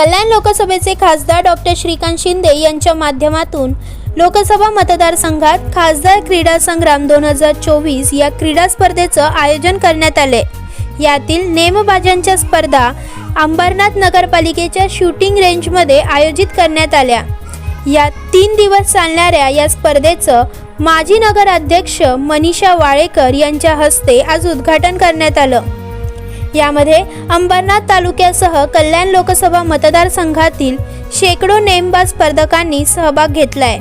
कल्याण लोकसभेचे खासदार डॉक्टर श्रीकांत शिंदे यांच्या माध्यमातून लोकसभा मतदारसंघात खासदार क्रीडा संग्राम दोन हजार चोवीस या क्रीडा स्पर्धेचं आयोजन करण्यात आले यातील नेमबाजांच्या स्पर्धा अंबरनाथ नगरपालिकेच्या शूटिंग रेंजमध्ये आयोजित करण्यात आल्या. या तीन दिवस चालणाऱ्या या स्पर्धेचं माजी नगराध्यक्ष मनीषा वाळेकर यांच्या हस्ते आज उद्घाटन करण्यात आलं. यामध्ये अंबरनाथ तालुक्यासह कल्याण लोकसभा मतदारसंघातील शेकडो नेमबाज स्पर्धकांनी सहभाग घेतलाय.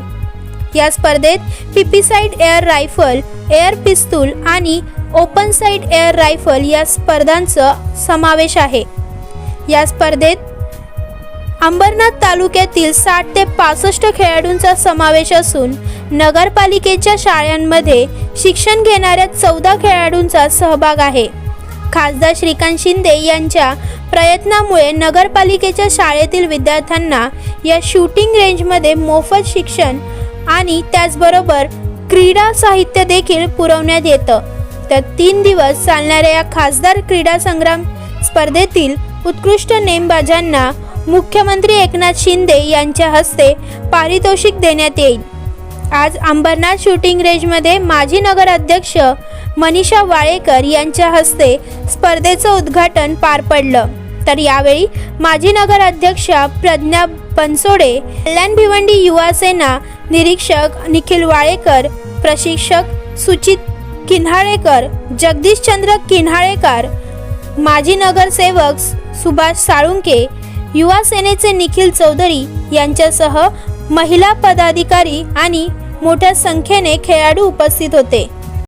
या स्पर्धेत पिपीसाईड एअर रायफल एअर पिस्तूल आणि ओपन साईड एअर रायफल या स्पर्धांचा समावेश आहे. या स्पर्धेत अंबरनाथ तालुक्यातील साठ ते पासष्ट खेळाडूंचा समावेश असून नगरपालिकेच्या शाळांमध्ये शिक्षण घेणाऱ्या चौदा खेळाडूंचा सहभाग आहे. खासदार श्रीकांत शिंदे यांच्या प्रयत्नामुळे नगरपालिकेच्या शाळेतील विद्यार्थ्यांना या शूटिंग रेंजमध्ये मोफत शिक्षण आणि त्याचबरोबर क्रीडा साहित्य देखील पुरवण्यात येतं. तर तीन दिवस चालणाऱ्या या खासदार क्रीडा संग्राम स्पर्धेतील उत्कृष्ट नेमबाजांना मुख्यमंत्री एकनाथ शिंदे यांच्या हस्ते पारितोषिक देण्यात येईल. आज अंबरनाथ शूटिंग रेंजमध्ये माजी नगराध्यक्ष मनीषा वाळेकर यांच्या हस्ते स्पर्धेचं उद्घाटन पार पडलं. तर यावेळी माजी नगराध्यक्षा प्रज्ञा बनसोडे कल्याण भिवंडी युवा सेना निरीक्षक निखिल वाळेकर प्रशिक्षक सुचित किन्हाळेकर जगदीशचंद्र किन्हाळेकर माजी नगरसेवक सुभाष साळुंके युवा सेनेचे निखिल चौधरी यांच्यासह महिला पदाधिकारी आणि मोठ्या संख्येने खेळाडू उपस्थित होते.